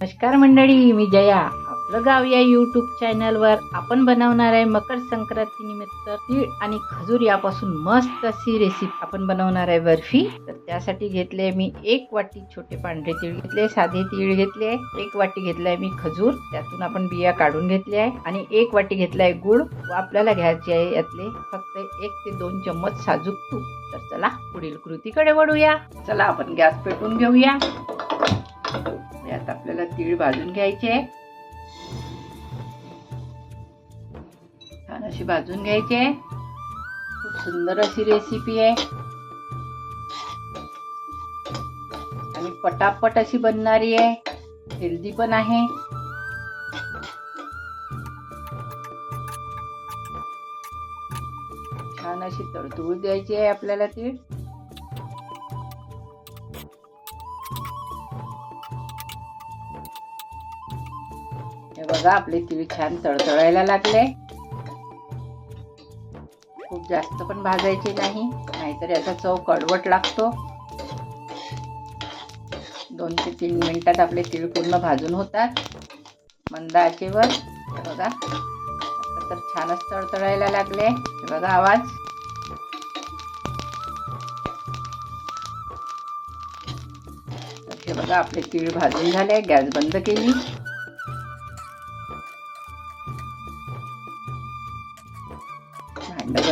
नमस्कार मंडळी मी जया. आपलं गाव या युट्यूब चॅनलवर आपण बनवणार आहे मकर संक्रांती निमित्त तीळ आणि खजूर यापासून मस्त अशी रेसिपी आपण बनवणार आहे बर्फी. तर त्यासाठी घेतले मी एक वाटी छोटे पांढरे तीळ घेतले साधे तीळ घेतले एक वाटी घेतलाय मी खजूर त्यातून आपण बिया काढून घेतले आहे आणि एक वाटी घेतलाय गुळ. व आपल्याला घ्यायचे आहे यातले फक्त एक ते दोन चम्मच साजूक तूप. तर चला पुढील कृतीकडे वळूया. चला आपण गॅस पेटवून घेऊया. यात आपल्याला तीळ भाजून घ्यायचे. छान अशी भाजून घ्यायचे. खूप सुंदर अशी रेसिपी आहे. आणि पटापट अशी बनणारी आहे. हेल्दी पण आहे. छान अशी तडतूळ द्यायची आहे आपल्याला तीळ. बघा आपले तिळ छान तळतळायला लागले. खूप जास्त पण भाजायचे नाही नाहीतर याचा चव कडवट लागतो. दोन ते तीन मिनिटात आपले तीळ पूर्ण भाजून होतात. मंद आचेवर बघा. आता तर छानच तळतळायला लागले. हे बघा आवाज. हे बघा आपले तीळ भाजून झाले गॅस बंद केली.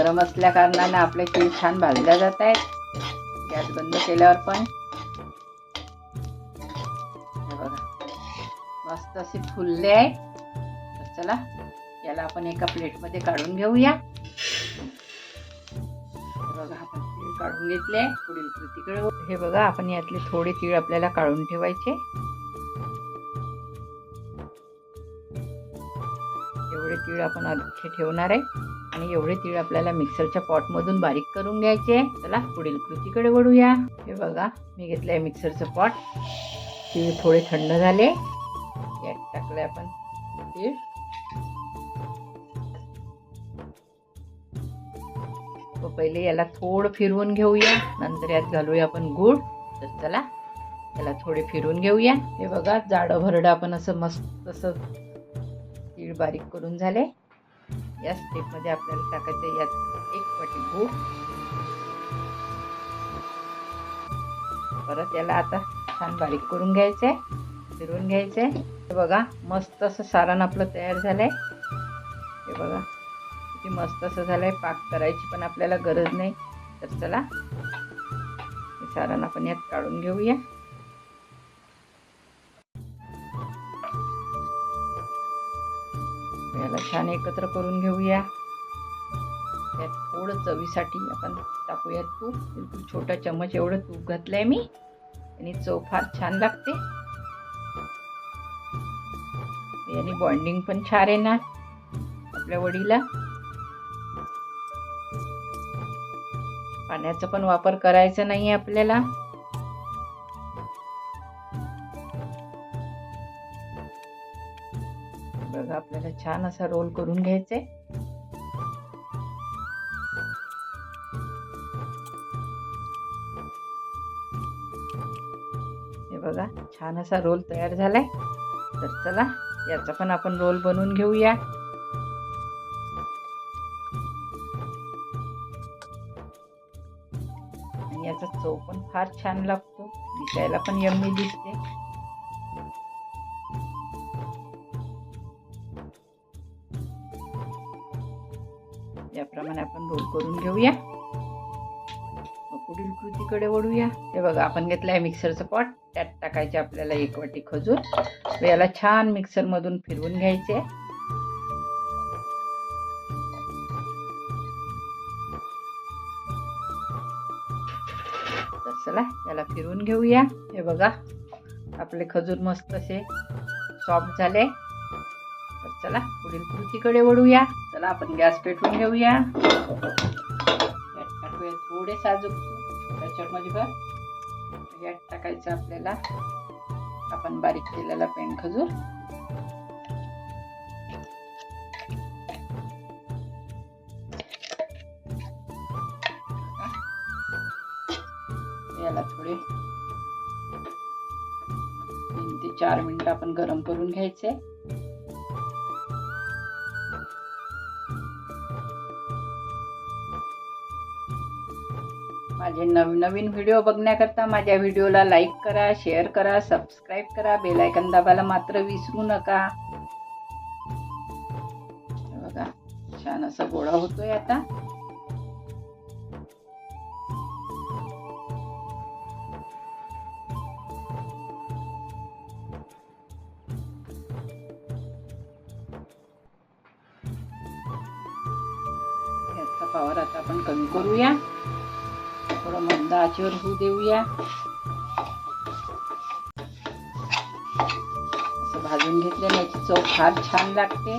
गरम असल्या कारणाने आपले तीळ छान भाजल्या जात आहेत. गॅस बंद केल्यावर पण. बघा. मस्त असे फुलले आहे तर चला याला आपण एका प्लेटमध्ये काढून घेऊया. बघा आपण तीळ काढून घेतले. पुढील कृतीकडे हे बघा आपण यातले थोडे तीळ आपल्याला काढून ठेवायचे. एवढे तीळ आपण अख्खे ठेवणार आहे. आणि एवढे तीळ आपल्याला मिक्सरच्या पॉटमधून बारीक करून घ्यायचे चला पुढील कृतीकडे वळूया. हे बघा मी घेतलं आहे मिक्सरचं पॉट. तीळ थोडे थंड झाले. यात टाकले आपण तीळ. व पहिले याला थोडं फिरवून घेऊया. नंतर यात घालूया आपण गूळ. तर चला याला थोडे फिरवून घेऊया. हे बघा जाडं भरडं आपण असं मस्त असं तीळ बारीक करून झाले. या स्टेपमध्ये आपल्याला टाकायचं यात एक वाटी गूळ. परत याला आता छान बारीक करून घ्यायचंय फिरवून घ्यायचंय. हे बघा मस्त असं सारण आपलं तयार झालंय. हे बघा किती मस्त असं झालंय. पाक करायची पण आपल्याला गरज नाही. तर चला हे सारण आपण यात काढून घेऊया. छान एकत्र करून घेऊया. त्यात थोडं चवीसाठी आपण टाकूयात तूप. बिलकुल छोटा चम्मच एवढं तूप घातलंय मी. आणि चव फार छान लागते. याने बॉन्डिंग पण छान आहे ना आपल्या वडीला. पाण्याचा पण वापर करायचा नाही आपल्याला. छान असा रोल करून घ्यायचे. हे बघा छान असा रोल तयार झालाय. तर चला याचा पण आपण रोल बनवून घेऊया. आणि याचा चव पण फार छान लागतो. दिसायला पण यम्मी दिसते. याप्रमाणे आपण रोल करून घेऊया. पुढील कृतीकडे वळूया. हे बघा आपण घेतलं आहे मिक्सरचं पॉट त्यात टाकायचे आपल्याला एक वाटी खजूर. व याला छान मिक्सरमधून फिरवून घ्यायचे. तर चला याला फिरवून घेऊया. हे बघा आपले खजूर मस्त असे सॉफ्ट झाले. तर चला पुढील कृतीकडे वळूया. चला आपण गॅस पेटवून घेऊया. यात टाकूया थोडे साजूक. तूप, छोटा यात टाकायचं आपल्याला. आपण बारीक केलेला पेंट खजूर. याला थोडे तीन ते चार मिनिट आपण गरम करून घ्यायचे. माझे नव नवीन व्हिडिओ बघण्याकरता माझ्या व्हिडिओला लाईक करा शेअर करा सबस्क्राईब करा बेलायकन दाबायला मात्र विसरू नका. बघा छान असा गोळा होतोय आता. पावर आता आपण कमी करूया. थोडं मंद आचीवर होऊ देऊया. असं भाजून घेतल्याने याची चव फार छान लागते.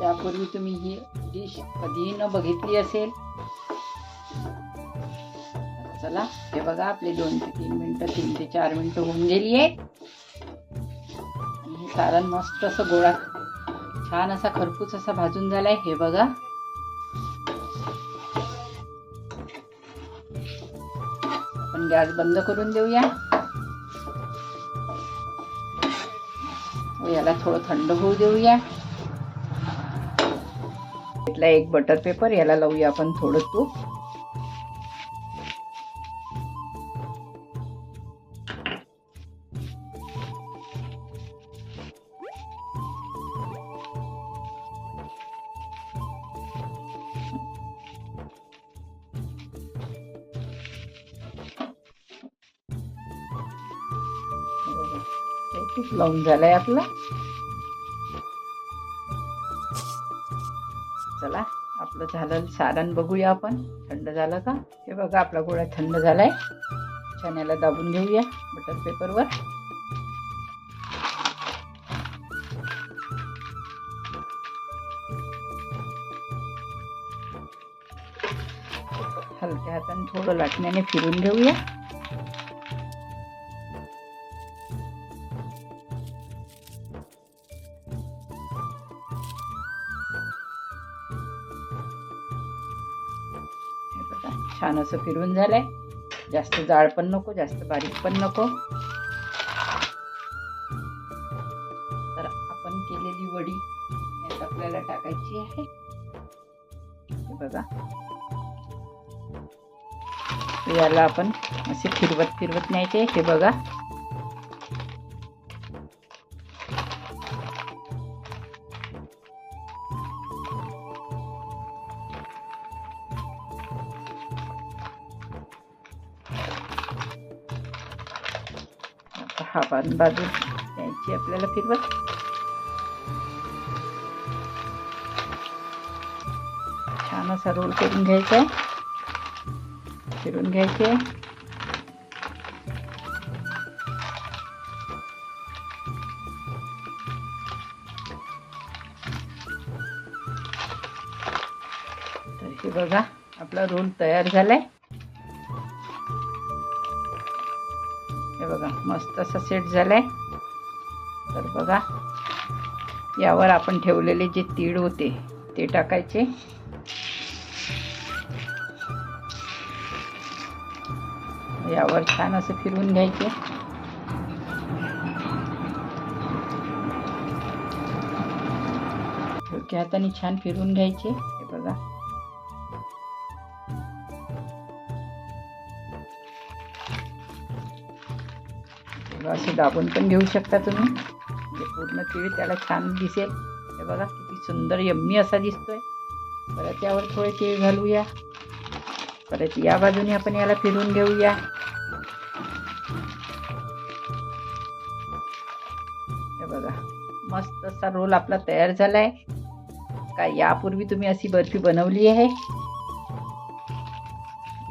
यापूर्वी तुम्ही ही कधी कधीही न बघितली असेल. चला हे बघा आपले दोन ते तीन मिनटं तीन ते चार मिनटं होऊन गेली आहेत. आणि सारण मस्त असं गोळा छान असा खरपूस असा भाजून झालाय. हे बघा. आपण गॅस बंद करून देऊया. हो, याला थोडं थंड होऊ देऊया. इथला एक बटर पेपर याला लावूया आपण थोडं तूप तूप. लावून झालंय आपलं. आपलं झालं सारण बघूया आपण. थंड झालं का? हे बघा आपला गोळा थंड झालाय. छान याला दाबून घेऊया बटर पेपरवर हलक्या हाताने थोडं लाटण्याने फिरून घेऊया. छान असं फिरून झालंय. जास्त जाड पण नको जास्त बारीक पण नको. तर आपण केलेली वडी यात आपल्याला टाकायची आहे. बघा. याला आपण असे फिरवत फिरवत न्यायचे. हे बघा. खापान पण बाजू द्यायची आपल्याला फिरवत छान असा रोल करून घ्यायचा. आहे फिरून घ्यायचे. तर हे बघा आपला रोल तयार झालाय. मस्त असा सेट झालाय. तर बघा यावर आपण ठेवलेले जे तीळ होते ते टाकायचे. यावर छान असं फिरवून घ्यायचे. हाताने छान फिरवून घ्यायचे. हे बघा. किंवा असं दाबून पण घेऊ शकता तुम्ही. म्हणजे पूर्ण तीळ त्याला छान दिसेल. हे बघा किती सुंदर यम्मी असा दिसतोय. परत यावर थोडे तीळ घालूया. परत या बाजूने आपण याला फिरून घेऊया. हे बघा मस्त असा रोल आपला तयार झालाय. का यापूर्वी तुम्ही अशी बर्फी बनवली आहे?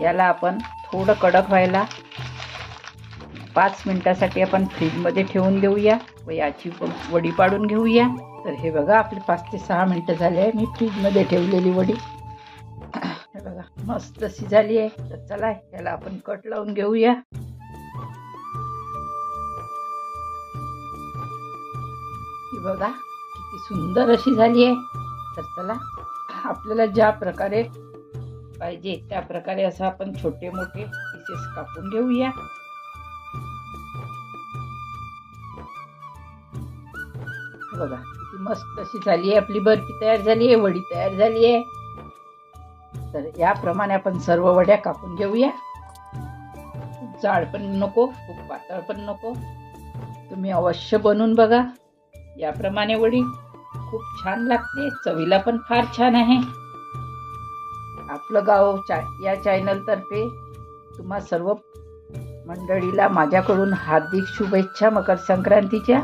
याला आपण थोडं कडक व्हायला पाच मिनटासाठी आपण फ्रीजमध्ये ठेवून देऊया व याची वडी पाडून घेऊया. तर हे बघा आपले पाच ते सहा मिनटं झाले आहे. मी फ्रीजमध्ये ठेवलेली वडी. हे बघा मस्त अशी झाली आहे. तर चला याला आपण कट लावून घेऊया. ही बघा किती सुंदर अशी झाली आहे. तर चला आपल्याला ज्या प्रकारे पाहिजे त्या प्रकारे असं आपण छोटे मोठे पीसेस कापून घेऊया. हे बघा किती मस्त अशी झाली आहे. आपली बर्फी तयार झाली आहे वडी तयार झाली आहे. तर याप्रमाणे आपण सर्व वड्या कापून घेऊया. खूप जाड पण नको खूप पातळ पण नको. तुम्ही अवश्य बनवून बघा. याप्रमाणे वडी खूप छान लागते. चवीला पण फार छान आहे. आपलं गाव चा या चॅनलतर्फे तुम्हा सर्व मंडळीला माझ्याकडून हार्दिक शुभेच्छा मकर संक्रांतीच्या.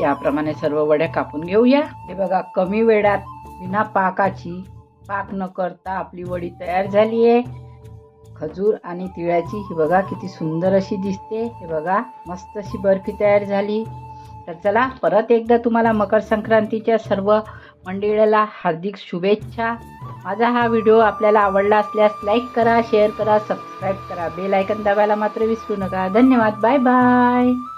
याप्रमाणे सर्व वड्या कापून घेऊया. हे बघा कमी वेळात विना पाकाची पाक न करता आपली वडी तयार झाली आहे. खजूर आणि तिळाची ही बघा किती सुंदर अशी दिसते. हे बघा मस्त अशी बर्फी तयार झाली. तर चला परत एकदा तुम्हाला मकर संक्रांतीच्या सर्व मंडळीला हार्दिक शुभेच्छा. माझा हा व्हिडिओ आपल्याला आवडला असल्यास लाईक करा शेअर करा सबस्क्राईब करा. बेल आयकन दाबायला मात्र विसरू नका. धन्यवाद. Bye bye.